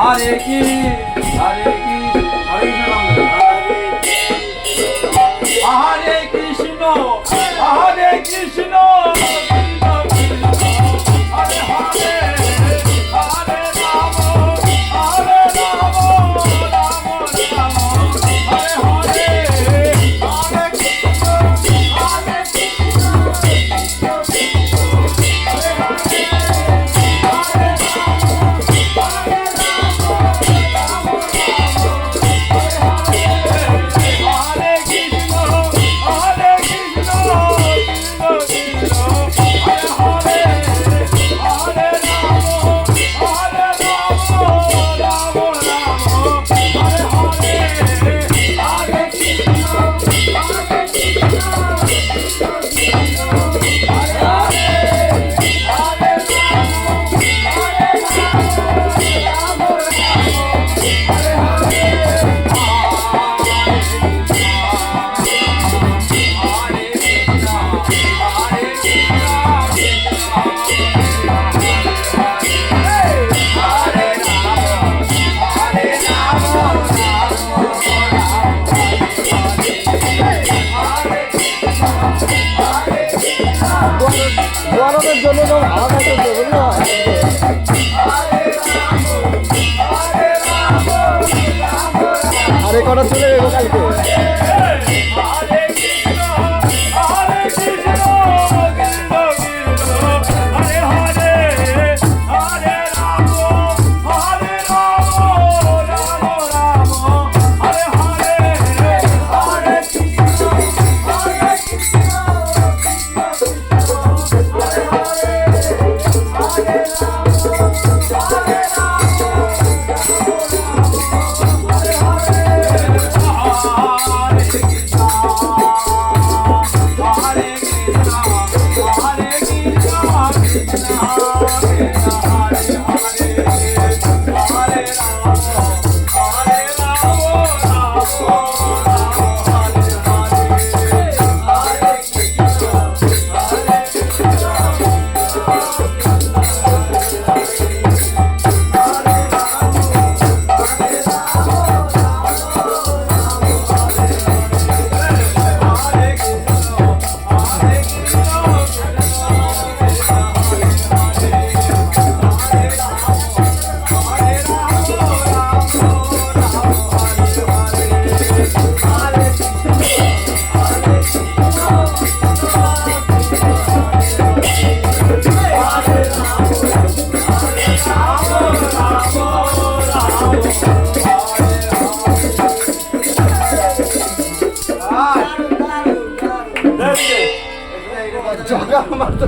হরে কি হরে কি হরে কৃষ্ণ হরে কৃষ্ণ। এই কটা চলে যাবে কালকে। party. জায়গা আমার তো